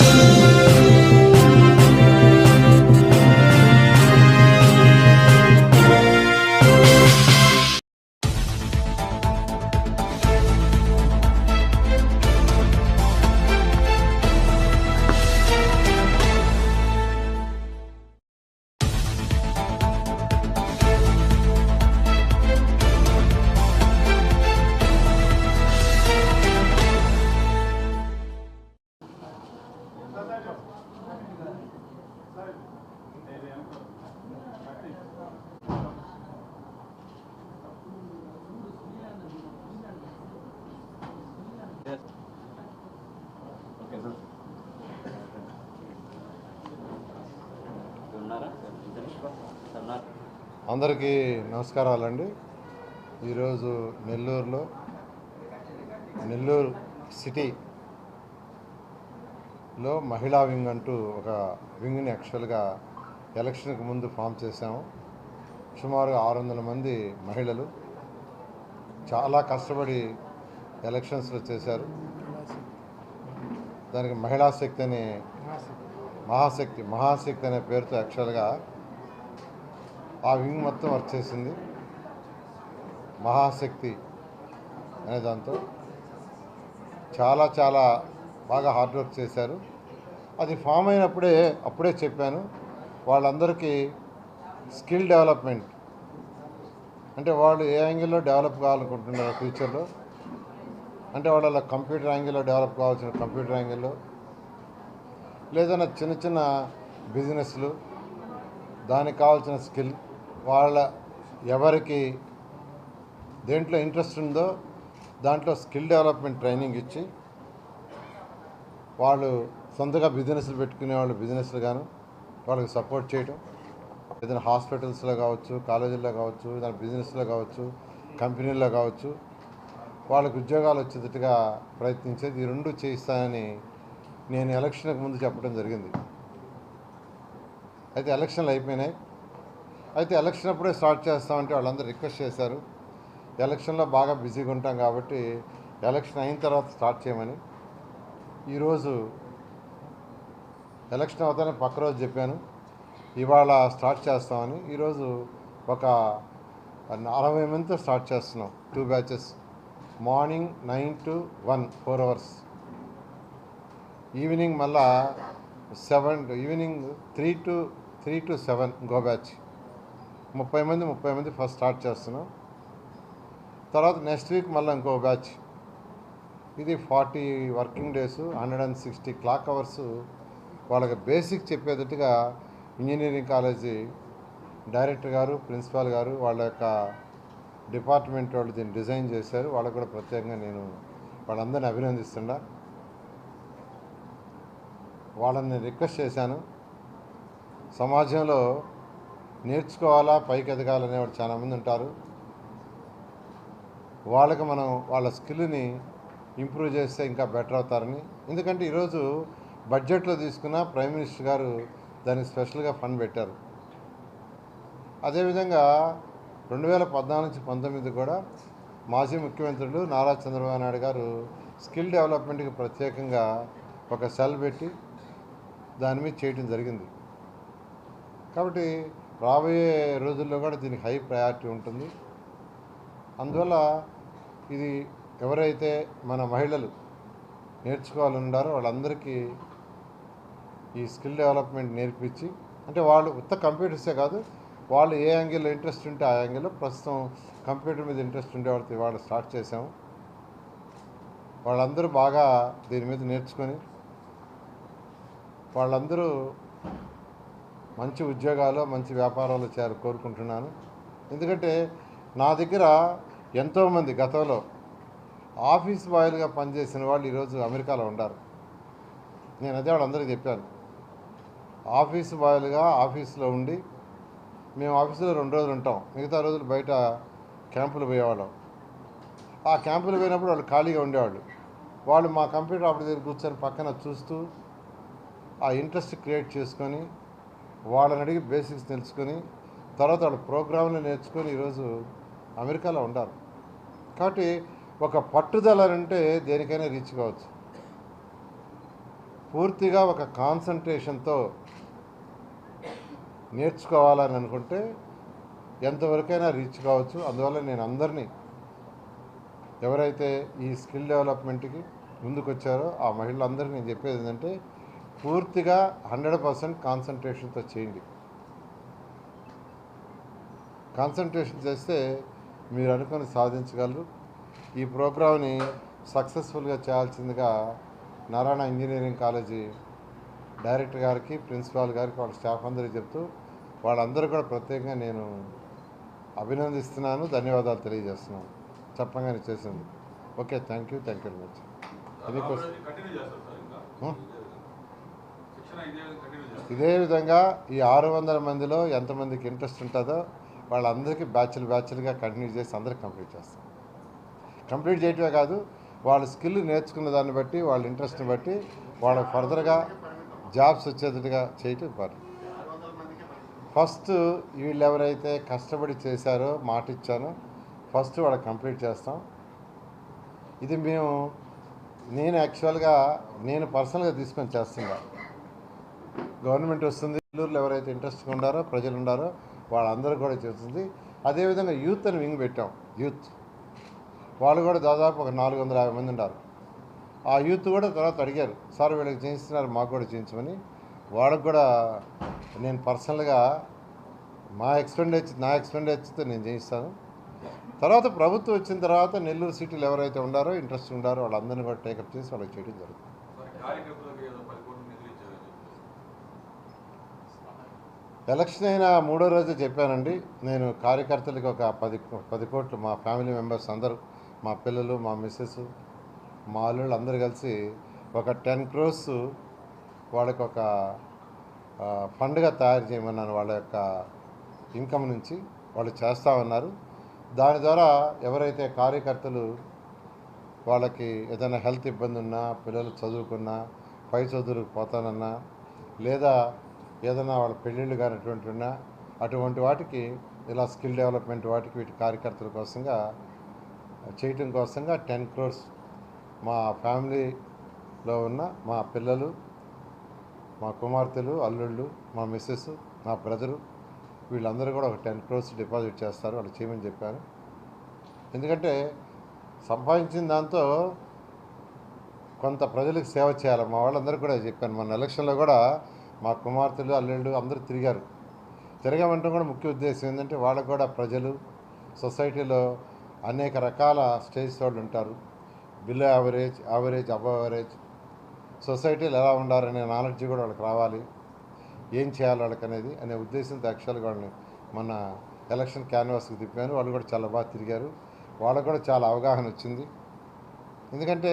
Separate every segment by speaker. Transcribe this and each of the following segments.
Speaker 1: ఉన్నారా
Speaker 2: అందరికీ నమస్కారాలండి. ఈరోజు నెల్లూరులో నెల్లూరు సిటీలో మహిళా వింగ్ అంటూ ఒక వింగ్ని యాక్చువల్గా ఎలక్షన్కి ముందు ఫామ్ చేశాము. సుమారుగా ఆరు వందల మంది మహిళలు చాలా కష్టపడి ఎలక్షన్స్లో చేశారు. దానికి మహిళా శక్తి అనే మహాశక్తి. మహాశక్తి అనే పేరుతో యాక్చువల్గా ఆ వింగ్ మొత్తం వర్క్ చేసింది. మహాశక్తి అనే దాంతో. చాలా చాలా బాగా హార్డ్ వర్క్ చేశారు. అది ఫామ్ అయినప్పుడే అప్పుడే చెప్పాను. వాళ్ళందరికీ స్కిల్ డెవలప్మెంట్ అంటే వాళ్ళు ఏ యాంగిల్లో డెవలప్ కావాలనుకుంటున్నారు ఫ్యూచర్లో అంటే వాళ్ళ కంప్యూటర్ యాంగిల్లో డెవలప్ కావాల్సిన కంప్యూటర్ యాంగిల్లో లేదన్నా చిన్న చిన్న బిజినెస్లు దానికి కావాల్సిన స్కిల్ వాళ్ళ ఎవరికి దేంట్లో ఇంట్రెస్ట్ ఉందో దాంట్లో స్కిల్ డెవలప్మెంట్ ట్రైనింగ్ ఇచ్చి వాళ్ళు సొంతగా బిజినెస్లు పెట్టుకునే వాళ్ళు బిజినెస్లు గాను వాళ్ళకి సపోర్ట్ చేయటం. ఏదైనా హాస్పిటల్స్లో కావచ్చు కాలేజీల్లో కావచ్చు ఏదైనా బిజినెస్లో కావచ్చు కంపెనీల్లో కావచ్చు వాళ్ళకి ఉద్యోగాలు వచ్చేటట్టుగా ప్రయత్నించేది ఈ రెండు చేయిస్తానని నేను ఎలక్షన్కి ముందు చెప్పడం జరిగింది. అయితే ఎలక్షన్లు అయిపోయినాయి. అయితే ఎలక్షన్ అప్పుడే స్టార్ట్ చేస్తామంటే వాళ్ళందరూ రిక్వెస్ట్ చేశారు. ఎలక్షన్లో బాగా బిజీగా ఉంటాం కాబట్టి ఎలక్షన్ అయిన తర్వాత స్టార్ట్ చేయమని. ఈరోజు ఎలక్షన్ అవుతానే పక్క రోజు చెప్పాను. ఇవాళ స్టార్ట్ చేస్తామని. ఈరోజు ఒక అరవై మందితో స్టార్ట్ చేస్తున్నాం. Two batches. Morning nine to one four hours. Evening మళ్ళా seven evening three to three to seven go batch. ముప్పై మంది ముప్పై మంది ఫస్ట్ స్టార్ట్ చేస్తున్నాం. తర్వాత నెక్స్ట్ వీక్ మళ్ళీ ఇంకో బ్యాచ్ ఇది forty working days hundred and sixty clock hours వాళ్ళకి బేసిక్ చెప్పేటట్టుగా ఇంజనీరింగ్ కాలేజీ డైరెక్టర్ గారు ప్రిన్సిపాల్ గారు వాళ్ళ యొక్క డిపార్ట్మెంట్ వాళ్ళు దీన్ని డిజైన్ చేశారు. వాళ్ళకు కూడా ప్రత్యేకంగా నేను వాళ్ళందరినీ అభినందిస్తున్నా. వాళ్ళని రిక్వెస్ట్ చేశాను. సమాజంలో నేర్చుకోవాలా? పైకి ఎదగాలనేవాడు చాలామంది ఉంటారు. వాళ్ళకి మనం వాళ్ళ స్కిల్ని ఇంప్రూవ్ చేస్తే ఇంకా బెటర్ అవుతారని. ఎందుకంటే ఈరోజు బడ్జెట్లో తీసుకున్న ప్రైమ్ మినిస్టర్ గారు దానికి స్పెషల్గా ఫండ్ పెట్టారు. అదేవిధంగా రెండు వేల పద్నాలుగు నుంచి పంతొమ్మిది కూడా మాజీ ముఖ్యమంత్రులు నారా చంద్రబాబు నాయుడు గారు స్కిల్ డెవలప్మెంట్కి ప్రత్యేకంగా ఒక సెల్ పెట్టి దాని మీద చేయడం జరిగింది. కాబట్టి రాబోయే రోజుల్లో కూడా దీనికి హై ప్రయారిటీ ఉంటుంది. అందువల్ల ఇది ఎవరైతే మన మహిళలు నేర్చుకోవాలన్నారో వాళ్ళందరికీ ఈ స్కిల్ డెవలప్మెంట్ నేర్పించి అంటే వాళ్ళు ఉత్త కంప్యూటర్సే కాదు వాళ్ళు ఏ యాంగిల్లో ఇంట్రెస్ట్ ఉంటే ఆ యాంగిల్లో ప్రస్తుతం కంప్యూటర్ మీద ఇంట్రెస్ట్ ఉండే వాళ్ళతో ఇవాళ స్టార్ట్ చేసాము వాళ్ళందరూ బాగా దీని మీద నేర్చుకొని వాళ్ళందరూ మంచి ఉద్యోగాలు మంచి వ్యాపారాలు చేరు కోరుకుంటున్నాను. ఎందుకంటే నా దగ్గర ఎంతోమంది గతంలో ఆఫీస్ బాయ్లుగా పనిచేసిన వాళ్ళు ఈరోజు అమెరికాలో ఉండారు నేను అదే వాళ్ళందరికీ చెప్పాను. ఆఫీస్ బాయ్లుగా ఆఫీస్లో ఉండి మేము ఆఫీసులో రెండు రోజులు ఉంటాం. మిగతా రోజులు బయట క్యాంపులు పోయేవాళ్ళం. ఆ క్యాంపులు పోయినప్పుడు వాళ్ళు ఖాళీగా ఉండేవాళ్ళు. వాళ్ళు మా కంప్యూటర్ ఆపరేటర్ దగ్గర కూర్చొని పక్కన చూస్తూ ఆ ఇంట్రెస్ట్ క్రియేట్ చేసుకొని వాళ్ళని అడిగి బేసిక్స్ తెలుసుకొని తర్వాత వాళ్ళ ప్రోగ్రాంలు నేర్చుకొని ఈరోజు అమెరికాలో ఉండాలి కాబట్టి ఒక పట్టుదల అంటే దేనికైనా రీచ్ కావచ్చు. పూర్తిగా ఒక కాన్సన్ట్రేషన్తో నేర్చుకోవాలని అనుకుంటే ఎంతవరకైనా రీచ్ కావచ్చు. అందువల్ల నేను అందరినీ ఎవరైతే ఈ స్కిల్ డెవలప్మెంట్కి ముందుకొచ్చారో ఆ మహిళలందరికీ నేను చెప్పేది ఏంటంటే పూర్తిగా హండ్రెడ్ పర్సెంట్ కాన్సన్ట్రేషన్తో చేయండి. కాన్సన్ట్రేషన్ చేస్తే మీరు అనుకుని సాధించగలరు. ఈ ప్రోగ్రామ్ని సక్సెస్ఫుల్గా చేయాల్సిందిగా నారాయణ ఇంజనీరింగ్ కాలేజీ డైరెక్టర్ గారికి ప్రిన్సిపాల్ గారికి వాళ్ళ స్టాఫ్ అందరికీ చెప్తూ వాళ్ళందరూ కూడా ప్రత్యేకంగా నేను అభినందిస్తున్నాను. ధన్యవాదాలు తెలియజేస్తున్నాను. చెప్పగానే చేసింది okay thank you thank you very much. Any question
Speaker 3: continue చేస్తారు సార్ ఇంకా
Speaker 2: Hmm?
Speaker 3: శిక్షణ ఇదే
Speaker 2: విధంగా ఈ ఆరు వందల మందిలో ఎంతమందికి ఇంట్రెస్ట్ ఉంటుందో వాళ్ళందరికీ బ్యాచ్లు బ్యాచ్లుగా కంటిన్యూ చేసి అందరికి కంప్లీట్ చేస్తాం. కంప్లీట్ చేయటమే కాదు వాళ్ళ స్కిల్ నేర్చుకున్న దాన్ని బట్టి వాళ్ళ ఇంట్రెస్ట్ని బట్టి వాళ్ళకి ఫర్దర్గా జాబ్స్ వచ్చేటట్టుగా చేయటం ఇంపార్టెంట్ ఫస్ట్ వీళ్ళు ఎవరైతే కష్టపడి చేశారో మాట ఇచ్చానో ఫస్ట్ వాళ్ళకి కంప్లీట్ చేస్తాం. ఇది మేము నేను యాక్చువల్గా నేను పర్సనల్గా తీసుకొని చేస్తున్నా. గవర్నమెంట్ వస్తుంది నెల్లూరులో ఎవరైతే ఇంట్రెస్ట్గా ఉండారో ప్రజలు ఉండారో వాళ్ళందరూ కూడా చేస్తుంది. అదేవిధంగా యూత్ అని వింగ్ పెట్టాం యూత్. వాళ్ళు కూడా దాదాపు ఒక నాలుగు వందల యాభై మంది ఉన్నారు ఆ యూత్ కూడా తర్వాత అడిగారు సార్ వీళ్ళకి చేయిస్తున్నారు మాకు కూడా చేయించమని. వాళ్ళకు కూడా నేను పర్సనల్గా మా ఎక్స్పెండిచర్ నా ఎక్స్పెండిచర్తో నేను చేయిస్తాను. తర్వాత ప్రభుత్వం వచ్చిన తర్వాత నెల్లూరు సిటీలో ఎవరైతే ఉండారో ఇంట్రెస్ట్ ఉండారో వాళ్ళందరినీ కూడా టేకప్ చేసి వాళ్ళకి చేయడం జరుగుతుంది
Speaker 3: మరి కార్యకర్తలకు ఏదో పది కోట్లు నిధులు ఇచ్చారని చెప్పి
Speaker 2: ఎలక్షన్ అయిన మూడో రోజు చెప్పానండి. నేను కార్యకర్తలకు ఒక పది పది కోట్లు మా ఫ్యామిలీ మెంబర్స్ అందరూ మా పిల్లలు మా మిస్సెస్ మా అల్లుళ్ళు అందరూ కలిసి ఒక టెన్ క్రోర్స్ వాళ్ళకి ఒక ఫండ్గా తయారు చేయమన్నాను వాళ్ళ యొక్క ఇన్కమ్ నుంచి. వాళ్ళు చేస్తా ఉన్నారు. దాని ద్వారా ఎవరైతే కార్యకర్తలు వాళ్ళకి ఏదైనా హెల్త్ ఇబ్బంది ఉన్నా పిల్లలు చదువుకున్నా పై చదువులకు పోతానన్నా లేదా ఏదైనా వాళ్ళ పెళ్ళిళ్ళు కానిటువంటి ఉన్నా అటువంటి వాటికి ఇలా స్కిల్ డెవలప్మెంట్ వాటికి వీటి కార్యకర్తల కోసంగా చేయటం కోసంగా టెన్ క్రోర్స్ మా ఫ్యామిలీలో ఉన్న మా పిల్లలు మా కుమార్తెలు అల్లుళ్ళు మా మిస్సెస్ మా బ్రదరు వీళ్ళందరూ కూడా ఒక టెన్ క్రోర్స్ డిపాజిట్ చేస్తారు వాళ్ళు చేయమని చెప్పాను ఎందుకంటే సంపాదించిన దాంతో కొంత ప్రజలకు సేవ చేయాలి. మా వాళ్ళందరూ కూడా చెప్పాను మన ఎలక్షన్లో కూడా మా కుమార్తెలు అల్లుళ్ళు అందరూ తిరిగారు. తిరగమంటే కూడా ముఖ్య ఉద్దేశం ఏంటంటే వాళ్ళకు కూడా ప్రజలు సొసైటీలో అనేక రకాల స్టేజ్ వాళ్ళు ఉంటారు. Below average average above average. సొసైటీలో ఎలా ఉండాలనే నాలెడ్జ్ కూడా వాళ్ళకి రావాలి. ఏం చేయాలి వాళ్ళకి అనేది అనే ఉద్దేశంతో యాక్చువల్గా వాళ్ళని మన ఎలక్షన్ క్యాన్వాస్కి తిప్పాను వాళ్ళు కూడా చాలా బాగా తిరిగారు. వాళ్ళకు కూడా చాలా అవగాహన వచ్చింది. ఎందుకంటే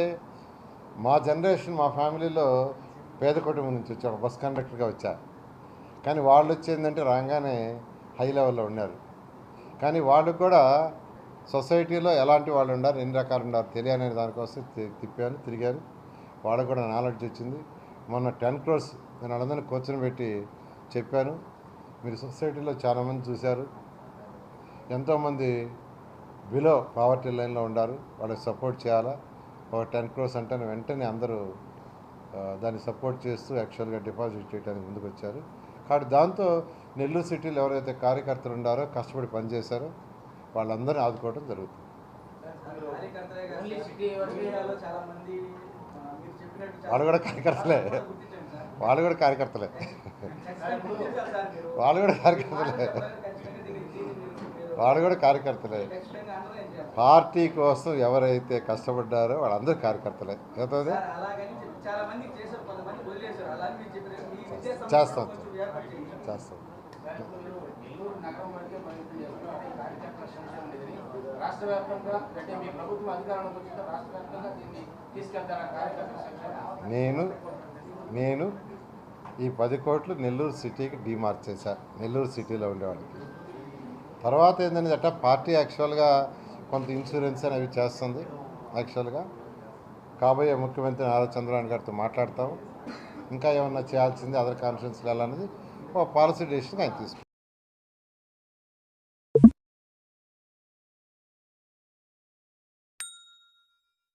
Speaker 2: మా జనరేషన్ మా ఫ్యామిలీలో పేద కుటుంబం నుంచి వచ్చాను ఒక బస్ కండక్టర్గా వచ్చా కానీ వాళ్ళు వచ్చేందంటే రాగానే హై లెవెల్లో ఉన్నారు. కానీ వాళ్ళు కూడా సొసైటీలో ఎలాంటి వాళ్ళు ఉన్నారు ఎన్ని రకాలు ఉన్నారు తెలియని దానికోసం తిప్పాను తిరిగాను వాళ్ళకు కూడా నాలెడ్జ్ వచ్చింది. మొన్న టెన్ క్రోర్స్ నేను వాళ్ళందరినీ కూర్చొని పెట్టి చెప్పాను. మీరు సొసైటీలో చాలామంది చూశారు. ఎంతోమంది బిలో పావర్టీ లైన్లో ఉన్నారు వాళ్ళకి సపోర్ట్ చేయాలా? ఒక టెన్ క్రోర్స్ అంటే వెంటనే అందరూ దాన్ని సపోర్ట్ చేస్తూ యాక్చువల్గా డిపాజిట్ చేయడానికి ముందుకు వచ్చారు కాబట్టి దాంతో నెల్లూరు సిటీలో ఎవరైతే కార్యకర్తలు ఉన్నారో కష్టపడి పనిచేశారో వాళ్ళందరినీ ఆదుకోవడం జరుగుతుంది. వాళ్ళు కూడా కార్యకర్తలే. వాళ్ళు కూడా కార్యకర్తలే. వాళ్ళు కూడా కార్యకర్తలే. వాళ్ళు కూడా కార్యకర్తలే. పార్టీ కోసం ఎవరైతే కష్టపడ్డారో వాళ్ళందరూ కార్యకర్తలే.
Speaker 4: చెప్పి చాలా మంది చేశారు కొంతమంది వదిలేశారు. అలాగే మీరు చెప్పారు మీ విద్యా సంస్థ
Speaker 2: చేస్తాం. చేస్తాం
Speaker 5: సార్, ఇప్పుడు మీరు నెల్లూరు నగరం వరకే పరిమితం చేస్తున్నారు అంటే కార్యకర్తల సంక్షేమం లేదని రాష్ట్ర వ్యాప్తంగా అంటే మీ ప్రభుత్వం అధికారంలోకి వచ్చిన రాష్ట్ర వ్యాప్తంగా దీన్ని తీసుకెళ్తారా కార్యకర్తల సంక్షేమం
Speaker 2: నేను నేను ఈ పది కోట్లు నెల్లూరు సిటీకి డిమార్క్ చేశా. నెల్లూరు సిటీలో ఉండేవాళ్ళకి తర్వాత ఏంటంటే పార్టీ యాక్చువల్గా కొంత ఇన్సూరెన్స్ అని అవి చేస్తుంది యాక్చువల్గా కాబోయే ముఖ్యమంత్రి నారా చంద్రబాబు గారితో మాట్లాడతాము ఇంకా ఏమన్నా చేయాల్సింది అదర్ కాన్ఫరెన్స్లు వెళ్ళాలనేది ఒక పాలసీ డెసిషన్ ఆయన తీసుకుంటాం